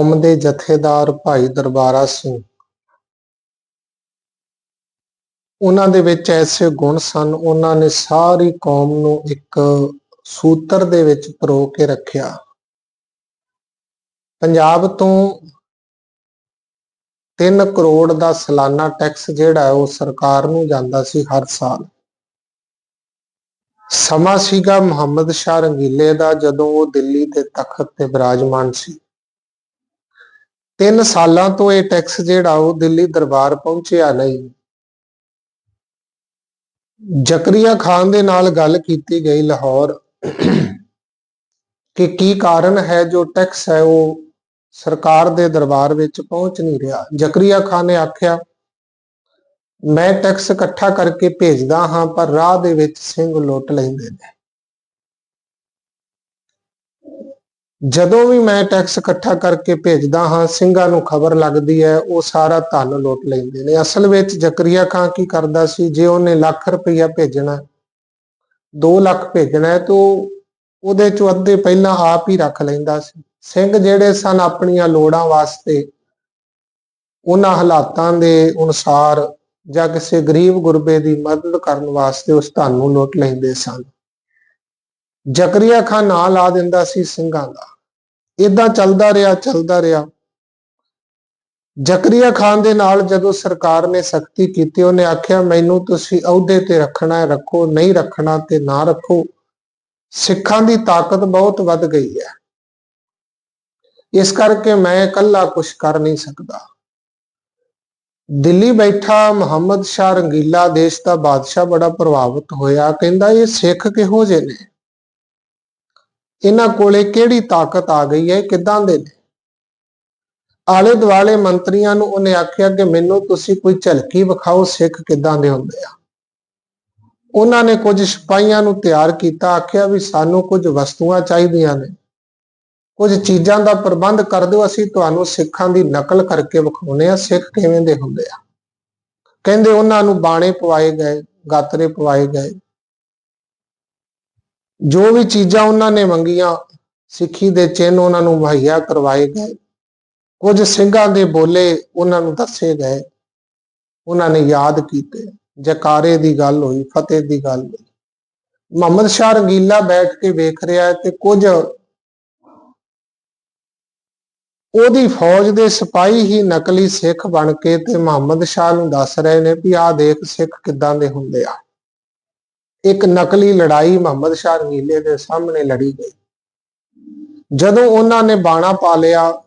ਕੌਮ ਦੇ ਜਥੇਦਾਰ ਭਾਈ ਦਰਬਾਰਾ ਸਿੰਘ। ਉਹਨਾਂ ਦੇ ਵਿੱਚ ਐਸੇ ਗੁਣ ਸਨ, ਉਹਨਾਂ ਨੇ ਸਾਰੀ ਕੌਮ ਨੂੰ ਇੱਕ ਸੂਤਰ ਦੇ ਵਿੱਚ ਪਰੋ ਕੇ ਰੱਖਿਆ। ਪੰਜਾਬ ਤੋਂ 3 ਕਰੋੜ ਦਾ ਸਾਲਾਨਾ ਟੈਕਸ ਜਿਹੜਾ ਉਹ ਸਰਕਾਰ ਨੂੰ ਜਾਂਦਾ ਸੀ ਹਰ ਸਾਲ। ਸਮਾਂ ਸੀਗਾ ਮੁਹੰਮਦ ਸ਼ਾਹ ਰੰਗੀਲੇ ਦਾ, ਜਦੋਂ ਉਹ ਦਿੱਲੀ ਦੇ ਤਖਤ ਤੇ ਬਿਰਾਜਮਾਨ ਸੀ। ਤਿੰਨ ਸਾਲਾਂ ਤੋਂ ਇਹ ਟੈਕਸ ਜਿਹੜਾ ਉਹ ਦਿੱਲੀ ਦਰਬਾਰ ਪਹੁੰਚਿਆ ਨਹੀਂ। ਜ਼ਕਰੀਆ ਖਾਨ ਦੇ ਨਾਲ ਗੱਲ ਕੀਤੀ ਗਈ ਲਾਹੌਰ ਕਿ ਕੀ ਕਾਰਨ ਹੈ ਜੋ ਟੈਕਸ ਹੈ ਉਹ ਸਰਕਾਰ ਦੇ ਦਰਬਾਰ ਵਿੱਚ ਪਹੁੰਚ ਨਹੀਂ ਰਿਹਾ। ਜ਼ਕਰੀਆ ਖਾਨ ਨੇ ਆਖਿਆ, ਮੈਂ ਟੈਕਸ ਇਕੱਠਾ ਕਰਕੇ ਭੇਜਦਾ ਹਾਂ ਪਰ ਰਾਹ ਦੇ ਵਿੱਚ ਸਿੰਘ ਲੁੱਟ ਲੈਂਦੇ ਨੇ। ਜਦੋਂ ਵੀ ਮੈਂ ਟੈਕਸ ਇਕੱਠਾ ਕਰਕੇ ਭੇਜਦਾ ਹਾਂ, ਸਿੰਘਾਂ ਨੂੰ ਖਬਰ ਲੱਗਦੀ ਹੈ, ਉਹ ਸਾਰਾ ਧਨ ਲੁੱਟ ਲੈਂਦੇ ਨੇ। ਅਸਲ ਵਿੱਚ ਜ਼ਕਰੀਆ ਖਾਨ ਕੀ ਕਰਦਾ ਸੀ? ਜੇ ਉਹਨੇ ਲੱਖ ਰੁਪਈਆ ਭੇਜਣਾ 2 ਲੱਖ ਭੇਜਣਾ ਤਾਂ ਉਹਦੇ ਚੋਂ ਅੱਧੇ ਪਹਿਲਾਂ ਆਪ ਹੀ ਰੱਖ ਲੈਂਦਾ ਸੀ। ਸਿੰਘ ਜਿਹੜੇ ਸਨ ਆਪਣੀਆਂ ਲੋੜਾਂ ਵਾਸਤੇ, ਉਹਨਾਂ ਹਾਲਾਤਾਂ ਦੇ ਅਨੁਸਾਰ ਜਾਂ ਕਿਸੇ ਗਰੀਬ ਗੁਰਬੇ ਦੀ ਮਦਦ ਕਰਨ ਵਾਸਤੇ ਉਸ ਧਨ ਨੂੰ ਲੁੱਟ ਲੈਂਦੇ ਸਨ। ਜ਼ਕਰੀਆ ਖਾਨ ਨਾਂ ਲਾ ਦਿੰਦਾ ਸੀ ਸਿੰਘਾਂ ਦਾ। ਇਦਾਂ ਚੱਲਦਾ ਰਿਹਾ ਚੱਲਦਾ ਰਿਹਾ। ਜ਼ਕਰੀਆ ਖਾਨ ਦੇ ਨਾਲ ਜਦੋਂ ਸਰਕਾਰ ਨੇ ਸਖਤੀ ਕੀਤੀ, ਉਹਨੇ ਆਖਿਆ, ਮੈਨੂੰ ਤੁਸੀਂ ਅਹੁਦੇ ਤੇ ਰੱਖਣਾ ਹੈ, ਰੱਖੋ, ਨਹੀਂ ਰੱਖਣਾ ਤੇ ਨਾ ਰੱਖੋ। ਸਿੱਖਾਂ ਦੀ ਤਾਕਤ ਬਹੁਤ ਵੱਧ ਗਈ ਹੈ। ਇਸ ਕਰਕੇ ਮੈਂ ਇਕੱਲਾ ਕੁਝ ਕਰ ਨਹੀਂ ਸਕਦਾ। ਦਿੱਲੀ ਬੈਠਾ ਮੁਹੰਮਦ ਸ਼ਾਹ ਰੰਗੀਲਾ, ਦੇਸ਼ ਦਾ ਬਾਦਸ਼ਾਹ, ਬੜਾ ਪ੍ਰਭਾਵਿਤ ਹੋਇਆ। ਕਹਿੰਦਾ, ਇਹ ਸਿੱਖ ਕਿਹੋ ਜਿਹੇ ਨੇ? ਇਹਨਾਂ ਕੋਲੇ ਕਿਹੜੀ ਤਾਕਤ ਆ ਗਈ ਹੈ ਕਿਦਾਂ ਦੇ ਨੇ? ਆਲੇ ਦੁਆਲੇ ਮੰਤਰੀਆਂ ਨੂੰ ਉਹਨੇ ਆਖਿਆ ਕਿ ਮੈਨੂੰ ਤੁਸੀਂ ਕੋਈ ਝਲਕੀ ਵਿਖਾਓ, ਸਿੱਖ ਕਿਦਾਂ ਦੇ ਹੁੰਦੇ ਆ? ਉਹਨਾਂ ਨੇ ਕੁਝ ਸਿਪਾਹੀਆਂ ਨੂੰ ਤਿਆਰ ਕੀਤਾ, ਆਖਿਆ ਵੀ ਸਾਨੂੰ ਕੁਝ ਵਸਤੂਆਂ ਚਾਹੀਦੀਆਂ ਨੇ। ਕੁਝ ਚੀਜ਼ਾਂ ਦਾ ਪ੍ਰਬੰਧ ਕਰ ਦਿਓ, ਅਸੀਂ ਤੁਹਾਨੂੰ ਸਿੱਖਾਂ ਦੀ ਨਕਲ ਕਰਕੇ ਵਿਖਾਉਨੇ ਆ, ਸਿੱਖ ਕਿਵੇਂ ਦੇ ਹੁੰਦੇ ਆ? ਕਹਿੰਦੇ ਉਹਨਾਂ ਨੂੰ ਬਾਣੇ ਪਵਾਏ ਗਏ, ਗਾਤਰੇ ਪਵਾਏ ਗਏ। ਜੋ ਵੀ ਚੀਜ਼ਾਂ ਉਹਨਾਂ ਨੇ ਮੰਗੀਆਂ, ਸਿੱਖੀ ਦੇ ਚਿੰਨ ਉਹਨਾਂ ਨੂੰ ਮੁਹੱਈਆ ਕਰਵਾਏ ਗਏ। ਕੁਝ ਸਿੰਘਾਂ ਦੇ ਬੋਲੇ ਉਹਨਾਂ ਨੂੰ ਦੱਸੇ ਗਏ। ਉਹਨਾਂ ਨੇ ਯਾਦ ਕੀਤੇ, ਜਕਾਰੇ ਦੀ ਗੱਲ ਹੋਈ, ਫਤਿਹ ਦੀ ਗੱਲ ਹੋਈ। ਮੁਹੰਮਦ ਸ਼ਾਹ ਰੰਗੀਲਾ ਬੈਠ ਕੇ ਵੇਖ ਰਿਹਾ ਹੈ ਤੇ ਕੁਝ ਉਹਦੀ ਫੌਜ ਦੇ ਸਿਪਾਹੀ ਹੀ ਨਕਲੀ ਸਿੱਖ ਬਣ ਕੇ ਤੇ ਮੁਹੰਮਦ ਸ਼ਾਹ ਨੂੰ ਦੱਸ ਰਹੇ ਨੇ ਵੀ ਆਹ ਦੇਖ ਸਿੱਖ ਕਿੱਦਾਂ ਦੇ ਹੁੰਦੇ ਆ। ਇੱਕ ਨਕਲੀ ਲੜਾਈ ਮੁਹੰਮਦ ਸ਼ਾਹ ਰੰਗੀਲੇ ਦੇ ਸਾਹਮਣੇ ਲੜੀ ਗਈ। ਜਦੋਂ ਉਹਨਾਂ ਨੇ ਬਾਣਾ ਪਾ ਲਿਆ,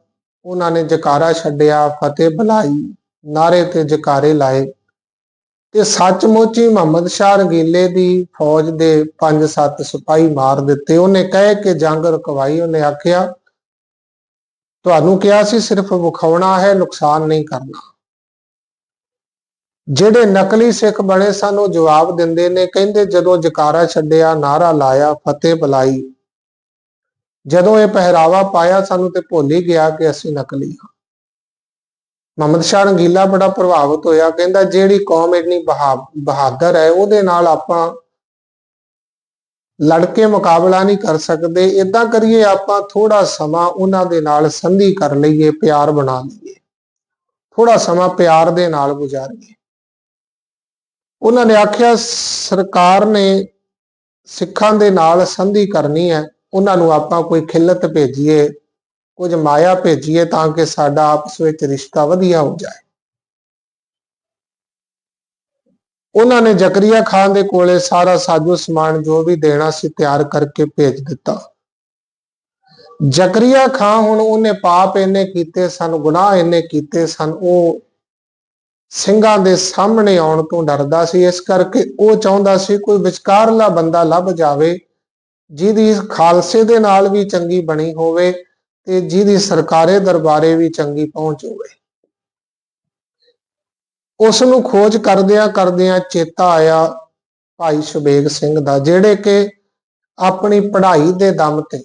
ਉਹਨਾਂ ਨੇ ਜਕਾਰਾ ਛੱਡਿਆ, ਫਤਿਹ ਬੁਲਾਈ, ਨਾਰੇ ਤੇ ਜਕਾਰੇ ਲਾਏ ਤੇ ਸੱਚਮੁੱਚ ਹੀ ਮੁਹੰਮਦ ਸ਼ਾਹ ਰੰਗੀਲੇ ਦੀ ਫੌਜ ਦੇ 5-7 ਸਿਪਾਹੀ ਮਾਰ ਦਿੱਤੇ। ਉਹਨੇ ਕਹਿ ਕੇ ਜੰਗ ਰੁਕਵਾਈ, ਉਹਨੇ ਆਖਿਆ, ਤੁਹਾਨੂੰ ਕਿਹਾ ਸੀ ਸਿਰਫ ਵਿਖਾਉਣਾ ਹੈ, ਨੁਕਸਾਨ ਨਹੀਂ ਕਰਨਾ। ਜਿਹੜੇ ਨਕਲੀ ਸਿੱਖ ਬਣੇ ਸਨ, ਉਹ ਜਵਾਬ ਦਿੰਦੇ ਨੇ, ਕਹਿੰਦੇ ਜਦੋਂ ਜਕਾਰਾ ਛੱਡਿਆ ਨਾਰਾ ਲਾਇਆ, ਫਤਿਹ ਬੁਲਾਈ। ਜਦੋਂ ਇਹ ਪਹਿਰਾਵਾ ਪਾਇਆ, ਸਾਨੂੰ ਤੇ ਭੁੱਲ ਹੀ ਗਿਆ ਕਿ ਅਸੀਂ ਨਕਲੀ ਹਾਂ। ਮੁਹੰਮਦ ਸ਼ਾਹ ਰੰਗੀਲਾ ਬੜਾ ਪ੍ਰਭਾਵਿਤ ਹੋਇਆ, ਕਹਿੰਦਾ ਜਿਹੜੀ ਕੌਮ ਇੰਨੀ ਬਹਾ- ਬਹਾਦਰ ਹੈ, ਉਹਦੇ ਨਾਲ ਆਪਾਂ ਲੜ ਕੇ ਮੁਕਾਬਲਾ ਨਹੀਂ ਕਰ ਸਕਦੇ ਇਦਾਂ ਕਰੀਏ ਆਪਾਂ ਥੋੜਾ ਸਮਾਂ ਉਹਨਾਂ ਦੇ ਨਾਲ ਸੰਧੀ ਕਰ ਲਈਏ, ਪਿਆਰ ਬਣਾ ਲਈਏ। ਥੋੜਾ ਸਮਾਂ ਪਿਆਰ ਦੇ ਨਾਲ ਗੁਜ਼ਾਰੀਏ। ਉਹਨਾਂ ਨੇ ਆਖਿਆ, ਸਰਕਾਰ ਨੇ ਸਿੱਖਾਂ ਦੇ ਨਾਲ ਸੰਧੀ ਕਰਨੀ ਹੈ। ਉਹਨਾਂ ਨੂੰ ਆਪਾਂ ਕੋਈ ਖਿੱਲਤ ਭੇਜੀਏ, ਕੁਝ ਮਾਇਆ ਭੇਜੀਏ ਤਾਂ ਕਿ ਸਾਡਾ ਆਪਸ ਵਿੱਚ ਰਿਸ਼ਤਾ ਵਧੀਆ ਹੋ ਜਾਏ। ਉਹਨਾਂ ਨੇ ਜ਼ਕਰੀਆ ਖਾਨ ਦੇ ਕੋਲੇ ਸਾਰਾ ਸਾਜੋ ਸਮਾਨ ਜੋ ਵੀ ਦੇਣਾ ਸੀ ਤਿਆਰ ਕਰਕੇ ਭੇਜ ਦਿੱਤਾ। ਜ਼ਕਰੀਆ ਖਾਨ ਹੁਣ ਉਹਨੇ ਪਾਪ ਇੰਨੇ ਕੀਤੇ ਸਨ, ਗੁਨਾਹ ਇੰਨੇ ਕੀਤੇ ਸਨ, ਉਹ ਸਿੰਘਾਂ ਦੇ ਸਾਹਮਣੇ ਆਉਣ ਤੋਂ ਡਰਦਾ ਸੀ। ਇਸ ਕਰਕੇ ਉਹ ਚਾਹੁੰਦਾ ਸੀ, ਕੋਈ ਵਿਚਕਾਰਲਾ ਬੰਦਾ ਲੱਭ ਜਾਵੇ, ਜਿਹਦੀ ਖਾਲਸੇ ਦੇ ਨਾਲ ਵੀ ਚੰਗੀ ਬਣੀ ਹੋਵੇ ਤੇ ਜਿਹਦੀ ਸਰਕਾਰੇ ਦਰਬਾਰੇ ਵੀ ਚੰਗੀ ਪਹੁੰਚ ਹੋਵੇ। ਉਸ ਨੂੰ ਖੋਜ ਕਰਦਿਆਂ ਕਰਦਿਆਂ ਚੇਤਾ ਆਇਆ ਭਾਈ ਸ਼ਬੇਗ ਸਿੰਘ ਦਾ, ਜਿਹੜੇ ਕਿ ਆਪਣੀ ਪੜ੍ਹਾਈ ਦੇ ਦਮ ਤੇ,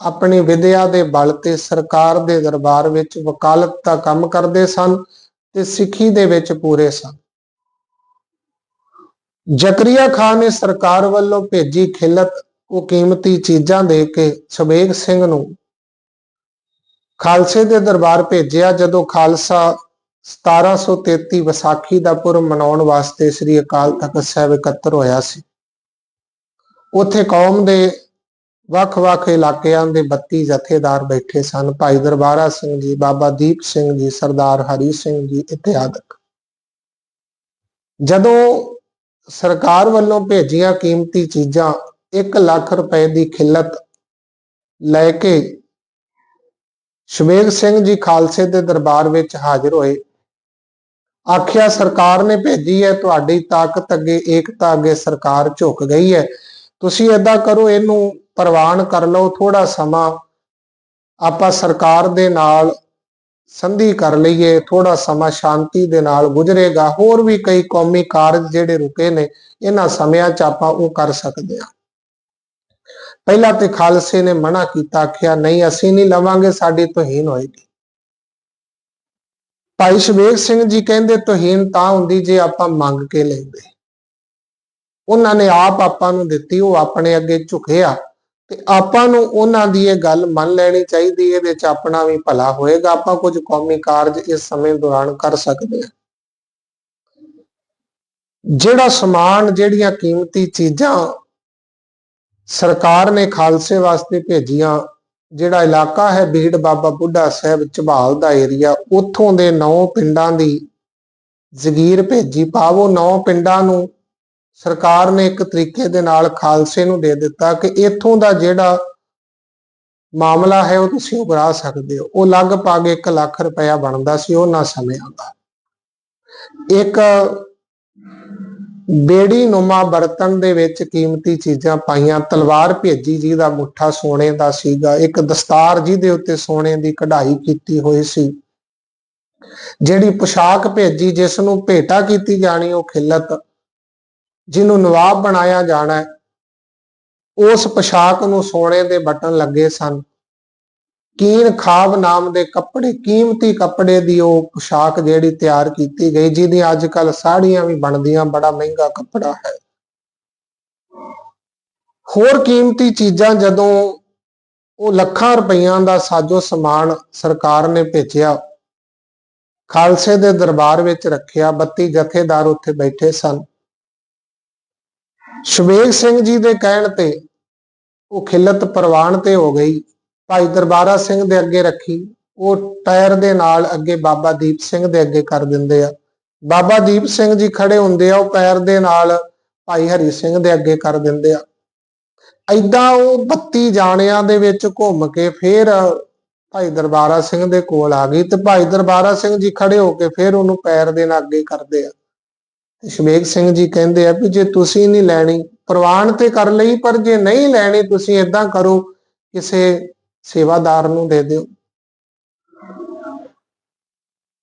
ਆਪਣੀ ਵਿਦਿਆ ਦੇ ਬਲ ਤੇ ਸਰਕਾਰ ਦੇ ਦਰਬਾਰ ਵਿੱਚ ਵਕਾਲਤ ਦਾ ਕੰਮ ਕਰਦੇ ਸਨ। ਤੇ ਸਿੱਖੀ ਦੇ ਵਿੱਚ ਪੂਰੇ ਸਨ। ਜ਼ਕਰੀਆ ਖਾਨ ਨੇ ਸਰਕਾਰ ਵੱਲੋਂ ਭੇਜੀ ਉਹ ਕੀਮਤੀ ਚੀਜ਼ਾਂ ਦੇ ਕੇ ਸ਼ਬੇਗ ਸਿੰਘ ਨੂੰ ਖਾਲਸੇ ਦੇ ਦਰਬਾਰ ਭੇਜਿਆ, ਜਦੋਂ ਖਾਲਸਾ 1733 ਵਿਸਾਖੀ ਦਾ ਪੁਰਬ ਮਨਾਉਣ ਵਾਸਤੇ ਸ੍ਰੀ ਅਕਾਲ ਤਖਤ ਸਾਹਿਬ ਇਕੱਤਰ ਹੋਇਆ ਸੀ। ਉੱਥੇ ਕੌਮ ਦੇ ਵੱਖ-ਵੱਖ ਇਲਾਕਿਆਂ ਦੇ 32 ਜਥੇਦਾਰ ਬੈਠੇ ਸਨ। ਭਾਈ ਦਰਬਾਰਾ ਸਿੰਘ ਜੀ, ਬਾਬਾ ਦੀਪ ਸਿੰਘ ਜੀ, ਸਰਦਾਰ ਹਰੀ ਸਿੰਘ ਜੀ ਇਤਿਆਦਿਕ ਜਦੋਂ ਸਰਕਾਰ ਵੱਲੋਂ ਭੇਜੀਆਂ ਕੀਮਤੀ ਚੀਜ਼ਾਂ 1 ਲੱਖ ਰੁਪਏ ਦੀ ਖਿੱਲਤ ਲੈ ਕੇ ਸ਼ਵੇਗ ਸਿੰਘ ਜੀ ਖਾਲਸੇ ਦੇ ਦਰਬਾਰ ਵਿੱਚ ਹਾਜ਼ਰ ਹੋਏ, ਆਖਿਆ, ਸਰਕਾਰ ਨੇ ਭੇਜੀ ਹੈ, ਤੁਹਾਡੀ ਤਾਕਤ ਅੱਗੇ ਏਕਤਾ ਅੱਗੇ ਸਰਕਾਰ ਝੁਕ ਗਈ ਹੈ। ਤੁਸੀਂ ਏਦਾਂ ਕਰੋ, ਇਹਨੂੰ ਪ੍ਰਵਾਨ ਕਰ ਲਓ ਥੋੜਾ ਸਮਾਂ ਆਪਾਂ ਸਰਕਾਰ ਦੇ ਨਾਲ ਸੰਧੀ ਕਰ ਲਈਏ ਥੋੜਾ ਸਮਾਂ ਸ਼ਾਂਤੀ ਦੇ ਨਾਲ ਗੁਜ਼ਰੇਗਾ। ਹੋਰ ਵੀ ਕਈ ਕੌਮੀ ਕਾਰਜ ਜਿਹੜੇ ਰੁਕੇ ਨੇ, ਇਹਨਾਂ ਸਮਿਆਂ 'ਚ ਆਪਾਂ ਉਹ ਕਰ ਸਕਦੇ ਹਾਂ। ਪਹਿਲਾਂ ਤੇ ਖਾਲਸੇ ਨੇ ਮਨਾ ਕੀਤਾ, ਆਖਿਆ, ਨਹੀਂ, ਅਸੀਂ ਨਹੀਂ ਲਵਾਂਗੇ, ਸਾਡੀ ਤੋਹੀਨ ਹੋਏਗੀ। ਭਾਈ ਸ਼ਵੇਗ ਸਿੰਘ ਜੀ ਕਹਿੰਦੇ, ਤੋਹੀਨ ਤਾਂ ਹੁੰਦੀ ਜੇ ਆਪਾਂ ਮੰਗ ਕੇ ਲੈਂਦੇ। ਉਹਨਾਂ ਨੇ ਆਪ ਆਪਾਂ ਨੂੰ ਦਿੱਤੀ, ਉਹ ਆਪਣੇ ਅੱਗੇ ਝੁਕਿਆ। ਤੇ ਆਪਾਂ ਨੂੰ ਉਹਨਾਂ ਦੀ ਇਹ ਗੱਲ ਮੰਨ ਲੈਣੀ ਚਾਹੀਦੀ ਇਹਦੇ ਚ ਆਪਣਾ ਵੀ ਭਲਾ ਹੋਏਗਾ। ਆਪਾਂ ਕੁਝ ਕੌਮੀ ਕਾਰਜ ਇਸ ਸਮੇਂ ਦੌਰਾਨ ਕਰ ਸਕਦੇ ਹਾਂ। ਜਿਹੜਾ ਸਮਾਨ, ਜਿਹੜੀਆਂ ਕੀਮਤੀ ਚੀਜ਼ਾਂ ਸਰਕਾਰ ਨੇ ਖਾਲਸੇ ਵਾਸਤੇ ਭੇਜੀਆਂ, ਜਿਹੜਾ ਇਲਾਕਾ ਹੈ ਬੀੜ ਬਾਬਾ ਬੁੱਢਾ ਸਾਹਿਬ ਝਬਾਲ ਦਾ ਏਰੀਆ, ਉੱਥੋਂ ਦੇ ਨੌ ਪਿੰਡਾਂ ਦੀ ਜ਼ਗੀਰ ਭੇਜੀ। ਪਾਵੋ ਨੌ ਪਿੰਡਾਂ ਨੂੰ ਸਰਕਾਰ ਨੇ ਇੱਕ ਤਰੀਕੇ ਦੇ ਨਾਲ ਖਾਲਸੇ ਨੂੰ ਦੇ ਦਿੱਤਾ ਕਿ ਇੱਥੋਂ ਦਾ ਜਿਹੜਾ ਮਾਮਲਾ ਹੈ ਉਹ ਤੁਸੀਂ ਉਗਰਾ ਸਕਦੇ ਹੋ। ਉਹ ਲਗਭਗ 1 ਲੱਖ ਰੁਪਇਆ ਬਣਦਾ ਸੀ, ਉਹਨਾਂ ਸਮਿਆਂ ਦਾ। ਇੱਕ ਬੇੜੀ ਨੁਮਾ ਬਰਤਨ ਦੇ ਵਿੱਚ ਕੀਮਤੀ ਚੀਜ਼ਾਂ ਪਾਈਆਂ। ਤਲਵਾਰ ਭੇਜੀ ਜਿਹਦਾ ਮੁੱਠਾ ਸੋਨੇ ਦਾ ਸੀਗਾ। ਇੱਕ ਦਸਤਾਰ ਜਿਹਦੇ ਉੱਤੇ ਸੋਨੇ ਦੀ ਕਢਾਈ ਕੀਤੀ ਹੋਈ ਸੀ। ਜਿਹੜੀ ਪੋਸ਼ਾਕ ਭੇਜੀ, ਜਿਸ ਨੂੰ ਭੇਟਾ ਕੀਤੀ ਜਾਣੀ, ਉਹ ਖਿਲਤ ਜਿਹਨੂੰ ਨਵਾਬ ਬਣਾਇਆ ਜਾਣਾ ਹੈ, ਉਸ ਪੋਸ਼ਾਕ ਨੂੰ ਸੋਨੇ ਦੇ ਬਟਨ ਲੱਗੇ ਸਨ। ਕੀਨ ਖਾਬ ਨਾਮ ਦੇ ਕੱਪੜੇ ਕੀਮਤੀ ਕੱਪੜੇ ਦੀ ਉਹ ਪੋਸ਼ਾਕ ਜਿਹੜੀ ਤਿਆਰ ਕੀਤੀ ਗਈ ਜਿਹਦੀ ਅੱਜ ਕੱਲ ਸਾੜੀਆਂ ਵੀ ਬਣਦੀਆਂ ਬੜਾ ਮਹਿੰਗਾ ਕੱਪੜਾ ਹੈ। ਹੋਰ ਕੀਮਤੀ ਚੀਜ਼ਾਂ ਜਦੋਂ ਉਹ ਲੱਖਾਂ ਰੁਪਈਆਂ ਦਾ ਸਾਜੋ ਸਮਾਨ ਸਰਕਾਰ ਨੇ ਭੇਜਿਆ ਖਾਲਸੇ ਦੇ ਦਰਬਾਰ ਵਿੱਚ ਰੱਖਿਆ 32 ਜਥੇਦਾਰ ਉੱਥੇ ਬੈਠੇ ਸਨ। ਸ਼ਵੇਗ ਸਿੰਘ ਜੀ ਦੇ ਕਹਿਣ ਤੇ ਉਹ ਖਿਲਤ ਪ੍ਰਵਾਨ ਤੇ ਹੋ ਗਈ। ਭਾਈ ਦਰਬਾਰਾ ਸਿੰਘ ਦੇ ਅੱਗੇ ਰੱਖੀ। ਉਹ ਟਾਇਰ ਦੇ ਨਾਲ ਅੱਗੇ ਬਾਬਾ ਦੀਪ ਸਿੰਘ ਦੇ ਅੱਗੇ ਕਰ ਦਿੰਦੇ ਆ। ਬਾਬਾ ਦੀਪ ਸਿੰਘ ਜੀ ਖੜੇ ਹੁੰਦੇ ਆ, ਉਹ ਪੈਰ ਦੇ ਨਾਲ ਭਾਈ ਹਰੀ ਸਿੰਘ ਦੇ ਅੱਗੇ ਕਰ ਦਿੰਦੇ ਆ। ਐਦਾਂ ਉਹ 32 ਜਾਣਿਆਂ ਦੇ ਵਿੱਚ ਘੁੰਮ ਕੇ ਫੇਰ ਭਾਈ ਦਰਬਾਰਾ ਸਿੰਘ ਦੇ ਕੋਲ ਆ ਗਈ ਤੇ ਭਾਈ ਦਰਬਾਰਾ ਸਿੰਘ ਜੀ ਖੜੇ ਹੋ ਕੇ ਫੇਰ ਉਹਨੂੰ ਪੈਰ ਦੇ ਨਾਲ ਅੱਗੇ ਕਰਦੇ ਆ। ਤੇ ਸਿੰਘ ਜੀ ਕਹਿੰਦੇ ਆ ਵੀ ਜੇ ਤੁਸੀਂ ਨਹੀਂ ਲੈਣੀ, ਪ੍ਰਵਾਨ ਤੇ ਕਰ ਲਈ, ਪਰ ਜੇ ਨਹੀਂ ਲੈਣੀ, ਤੁਸੀਂ ਇਦਾਂ ਕਰੋ, ਕਿਸੇ ਸੇਵਾਦਾਰ ਨੂੰ ਦੇ ਦਿਓ।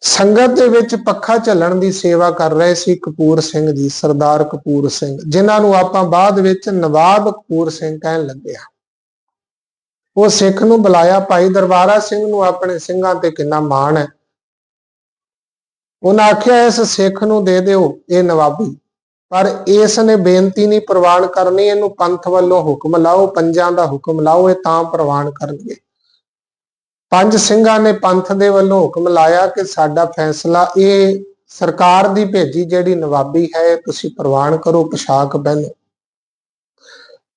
ਸੰਗਤ ਦੇ ਵਿੱਚ ਪੱਖਾ ਝੱਲਣ ਦੀ ਸੇਵਾ ਕਰ ਰਹੇ ਸੀ ਕਪੂਰ ਸਿੰਘ ਜੀ, ਸਰਦਾਰ ਕਪੂਰ ਸਿੰਘ, ਜਿਨ੍ਹਾਂ ਨੂੰ ਆਪਾਂ ਬਾਅਦ ਵਿੱਚ ਨਵਾਬ ਕਪੂਰ ਸਿੰਘ ਕਹਿਣ ਲੱਗੇ ਆ ਉਹ ਸਿੱਖ ਨੂੰ ਬੁਲਾਇਆ, ਭਾਈ ਦਰਬਾਰਾ ਸਿੰਘ ਨੂੰ ਆਪਣੇ ਸਿੰਘਾਂ ਤੇ ਕਿੰਨਾ ਮਾਣ ਹੈ। ਉਹਨਾਂ ਆਖਿਆ, ਇਸ ਸਿੱਖ ਨੂੰ ਦੇ ਦਿਓ, ਇਹ ਨਵਾਬੀ। ਪਰ ਇਸ ਨੇ ਬੇਨਤੀ ਨਹੀਂ ਪ੍ਰਵਾਨ ਕਰਨੀ, ਇਹਨੂੰ ਪੰਥ ਵੱਲੋਂ ਹੁਕਮ ਲਾਓ, ਪੰਜਾਂ ਦਾ ਹੁਕਮ ਲਾਓ, ਇਹ ਤਾਂ ਪ੍ਰਵਾਨ ਕਰਨਗੇ। ਪੰਜ ਸਿੰਘਾਂ ਨੇ ਪੰਥ ਦੇ ਵੱਲੋਂ ਹੁਕਮ ਲਾਇਆ ਕਿ ਸਾਡਾ ਫੈਸਲਾ ਇਹ ਸਰਕਾਰ ਦੀ ਭੇਜੀ ਜਿਹੜੀ ਨਵਾਬੀ ਹੈ ਤੁਸੀਂ ਪ੍ਰਵਾਨ ਕਰੋ, ਪੋਸ਼ਾਕ ਪਹਿਨੋ।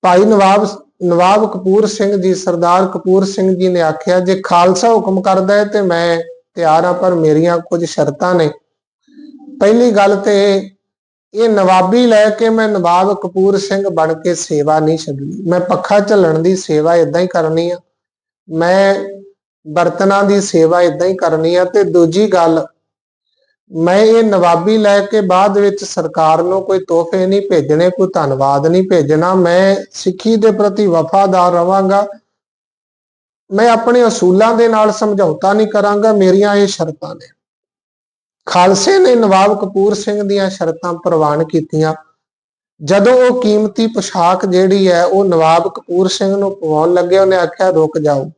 ਭਾਈ ਨਵਾਬ ਨਵਾਬ ਕਪੂਰ ਸਿੰਘ ਜੀ, ਸਰਦਾਰ ਕਪੂਰ ਸਿੰਘ ਜੀ ਨੇ ਆਖਿਆ, ਜੇ ਖਾਲਸਾ ਹੁਕਮ ਕਰਦਾ ਹੈ ਤੇ ਮੈਂ ਤਿਆਰ ਆ, ਪਰ ਮੇਰੀਆਂ ਕੁਝ ਸ਼ਰਤਾਂ ਨੇ। ਪਹਿਲੀ ਗੱਲ ਤੇ ਇਹ ਨਵਾਬੀ ਲੈ ਕੇ ਮੈਂ ਨਵਾਬ ਕਪੂਰ ਸਿੰਘ ਬਣ ਕੇ ਸੇਵਾ ਨਹੀਂ ਛੱਡਣੀ। ਮੈਂ ਪੱਖਾ ਝੱਲਣ ਦੀ ਸੇਵਾ ਇਦਾਂ ਹੀ ਕਰਨੀ ਆ। ਮੈਂ ਬਰਤਨਾਂ ਦੀ ਸੇਵਾ ਇਦਾਂ ਹੀ ਕਰਨੀ ਆ। ਤੇ ਦੂਜੀ ਗੱਲ, ਮੈਂ ਇਹ ਨਵਾਬੀ ਲੈ ਕੇ ਬਾਅਦ ਵਿੱਚ ਸਰਕਾਰ ਨੂੰ ਕੋਈ ਤੋਹਫੇ ਨਹੀਂ ਭੇਜਣੇ, ਕੋਈ ਧੰਨਵਾਦ ਨਹੀਂ ਭੇਜਣਾ। ਮੈਂ ਸਿੱਖੀ ਦੇ ਪ੍ਰਤੀ ਵਫਾਦਾਰ ਰਵਾਂਗਾ। ਮੈਂ ਆਪਣੇ ਅਸੂਲਾਂ ਦੇ ਨਾਲ ਸਮਝੌਤਾ ਨਹੀਂ ਕਰਾਂਗਾ, ਮੇਰੀਆਂ ਇਹ ਸ਼ਰਤਾਂ ਨੇ। ਖਾਲਸੇ ਨੇ ਨਵਾਬ ਕਪੂਰ ਸਿੰਘ ਦੀਆਂ ਸ਼ਰਤਾਂ ਪ੍ਰਵਾਨ ਕੀਤੀਆਂ। ਜਦੋਂ ਉਹ ਕੀਮਤੀ ਪੋਸ਼ਾਕ ਜਿਹੜੀ ਹੈ, ਉਹ ਨਵਾਬ ਕਪੂਰ ਸਿੰਘ ਨੂੰ ਪਵਾਉਣ ਲੱਗੇ, ਉਹਨੇ ਆਖਿਆ, ਰੁਕ ਜਾਓ।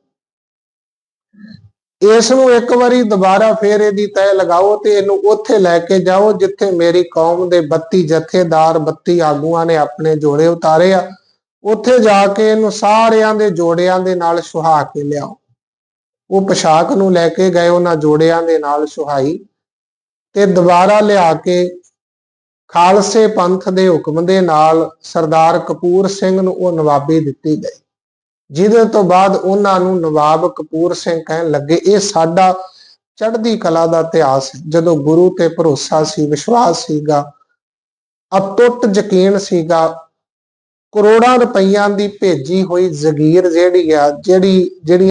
ਇਸ ਨੂੰ ਇੱਕ ਵਾਰੀ ਦੁਬਾਰਾ ਫੇਰ ਇਹਦੀ ਤੈ ਲਗਾਓ ਤੇ ਇਹਨੂੰ ਉੱਥੇ ਲੈ ਕੇ ਜਾਓ, ਜਿੱਥੇ ਮੇਰੀ ਕੌਮ ਦੇ 32 ਜਥੇਦਾਰ 32 ਆਗੂਆਂ ਨੇ ਆਪਣੇ ਜੋੜੇ ਉਤਾਰੇ ਆ। ਉੱਥੇ ਜਾ ਕੇ ਇਹਨੂੰ ਸਾਰਿਆਂ ਦੇ ਜੋੜਿਆਂ ਦੇ ਨਾਲ ਸੁਹਾ ਕੇ ਲਿਆਓ। ਉਹ ਪੋਸ਼ਾਕ ਨੂੰ ਲੈ ਕੇ ਗਏ ਉਹਨਾਂ ਜੋੜਿਆਂ ਦੇ ਨਾਲ ਸੁਹਾਈ ਤੇ ਦੁਬਾਰਾ ਲਿਆ ਕੇ ਖਾਲਸੇ ਪੰਥ ਦੇ ਹੁਕਮ ਦੇ ਨਾਲ ਸਰਦਾਰ ਕਪੂਰ ਸਿੰਘ ਨੂੰ ਉਹ ਨਵਾਬੀ ਦਿੱਤੀ ਗਈ। ਜਿਹਦੇ ਤੋਂ ਬਾਅਦ ਉਹਨਾਂ ਨੂੰ ਨਵਾਬ ਕਪੂਰ ਸਿੰਘ ਕਹਿਣ ਲੱਗੇ, ਇਹ ਸਾਡਾ ਚੜ੍ਹਦੀ ਕਲਾ ਦਾ ਇਤਿਹਾਸ ਹੈ। ਜਦੋਂ ਗੁਰੂ ਤੇ ਭਰੋਸਾ ਸੀ, ਵਿਸ਼ਵਾਸ ਸੀਗਾ, ਅਤੁੱਟ ਯਕੀਨ ਸੀਗਾ ਕਰੋੜਾਂ ਰੁਪਈਆਂ ਦੀ ਭੇਜੀ ਹੋਈ ਜ਼ਗੀਰ ਜਿਹੜੀ ਆ ਜਿਹੜੀ ਜਿਹੜੀ